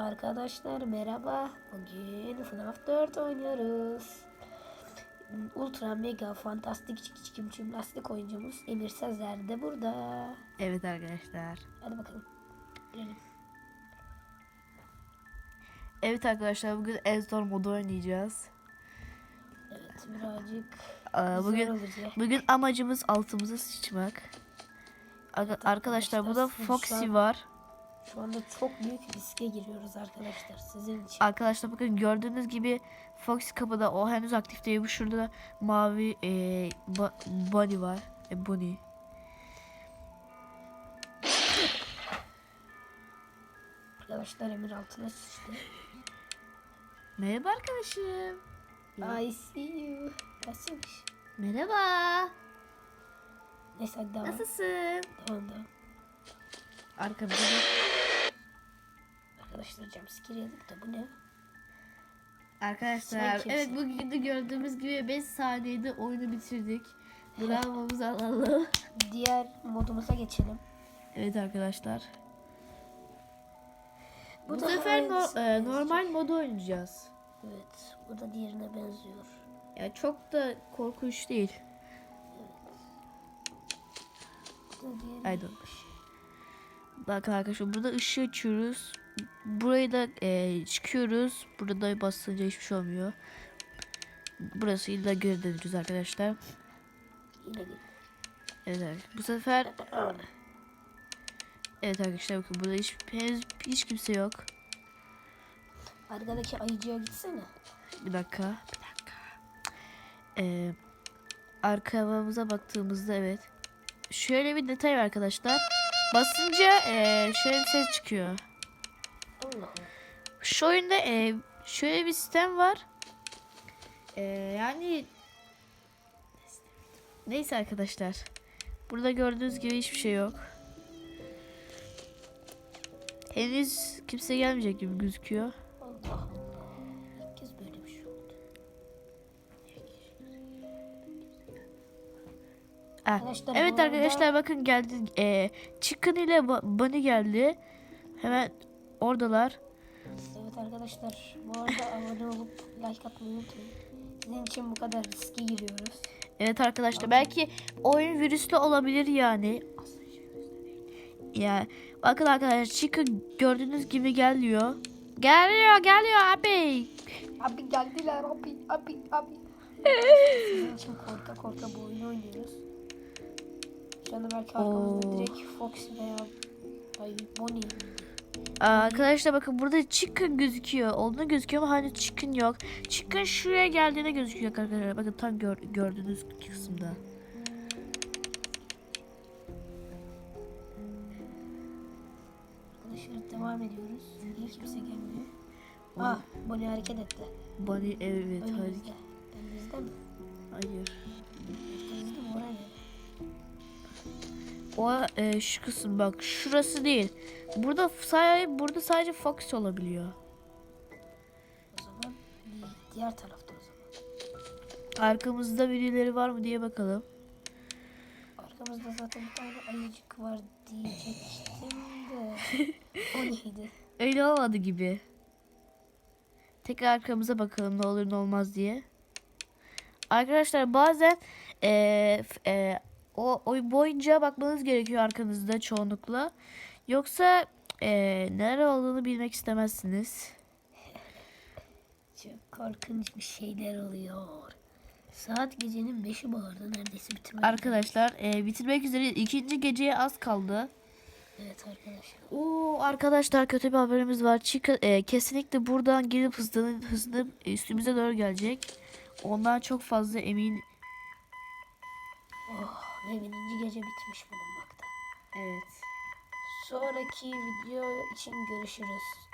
Arkadaşlar merhaba. Bugün FNAF 4 oynuyoruz. Ultra mega fantastik çikim çikim cimnastik oyuncumuz Emir Sezer de burada. Evet arkadaşlar. Hadi bakalım. Girelim. Evet arkadaşlar bugün en zor modu oynayacağız. Evet birazcık Aa, zor bugün olacak. bugün amacımız altımıza sıçmak. Ar- arkadaşlar burada Foxy var. Şu anda çok büyük riske giriyoruz arkadaşlar sizin için. Arkadaşlar bakın gördüğünüz gibi Foxy kapıda o henüz aktif değil. Bu şurada da mavi e, ba- Bunny var. E, Bunny. Arkadaşlar Emir altına sıçtı. Merhaba arkadaşım. I see you. Nasılmış? Merhaba. Neyse hadi devam. Nasılsın? Devam devam. Arkamda da Arkadaşlar jumpscare yedik de bu ne? Arkadaşlar Sen kimsin? evet bugün de gördüğümüz gibi 5 saniyede oyunu bitirdik. Bravo'muzu alalım. Diğer modumuza geçelim. Evet arkadaşlar. Bu Bu da sefer no- e, normal modu oynayacağız. Evet, bu da diğerine benziyor. Ya çok da korkunç değil. Bu da diğeri. Haydi. Bakın arkadaşlar burada ışığı açıyoruz. Burayı da e, çıkıyoruz. Burada da basınca hiçbir şey olmuyor. Burası da geri döneceğiz arkadaşlar. Evet. Bu sefer evet arkadaşlar bakın burada hiç, henüz hiç kimse yok. Arkadaki ayıcıya gitsene. Bir dakika. Bir dakika. Ee, arkamıza baktığımızda evet. Şöyle bir detay var arkadaşlar. Basınca ee, şöyle bir ses çıkıyor. Şu oyunda ee, şöyle bir sistem var. Ee, yani neyse arkadaşlar. Burada gördüğünüz gibi hiçbir şey yok. Henüz kimse gelmeyecek gibi gözüküyor. Arkadaşlar, evet bu arkadaşlar bakın geldi. Ee, Chicken ile Bunny geldi. Hemen oradalar. Evet arkadaşlar, bu arada abone olup like atmayı unutmayın. Sizin için bu kadar riske giriyoruz. Evet arkadaşlar belki oyun virüslü olabilir yani. Ya bakın arkadaşlar Chicken gördüğünüz gibi geliyor. Geliyor geliyor abi. Abi geldiler abi abi abi. Sizin için korka korka bu oyunu oynuyoruz. Anda belki arkamızda Oo. direkt Fox veya ay Bonnie. Aa, Arkadaşlar bakın burada Chicken gözüküyor. Olduğunu gözüküyor ama hani Chicken yok. Chicken şuraya geldiğine gözüküyor arkadaşlar. Bakın tam gör, gördüğünüz kısımda. Arkadaşlar devam ediyoruz. Niye kimse gelmiyor? Ah Bonnie hareket etti. Bunny evet. Önümüzde. Önümüzde mi? Hayır. O e, şu kısım bak şurası değil. Burada sadece burada sadece Fox olabiliyor. O zaman di- diğer tarafta o zaman. Arkamızda birileri var mı diye bakalım. Arkamızda zaten bir tane ayıcık var diyecektim de. o neydi? Öyle olmadı gibi. Tekrar arkamıza bakalım ne olur ne olmaz diye. Arkadaşlar bazen e, e, o oyun boyunca bakmanız gerekiyor arkanızda çoğunlukla. Yoksa e, nere olduğunu bilmek istemezsiniz. Çok korkunç bir şeyler oluyor. Saat gecenin 5'i bağırdı neredeyse bitirmek. Arkadaşlar e, bitirmek üzere ikinci geceye az kaldı. Evet arkadaşlar. Oo arkadaşlar kötü bir haberimiz var. Chica, e, kesinlikle buradan gelip hızlanıp hızlanıp üstümüze doğru gelecek. Ondan çok fazla emin. Oh ve birinci gece bitmiş bulunmakta. Evet. Sonraki video için görüşürüz.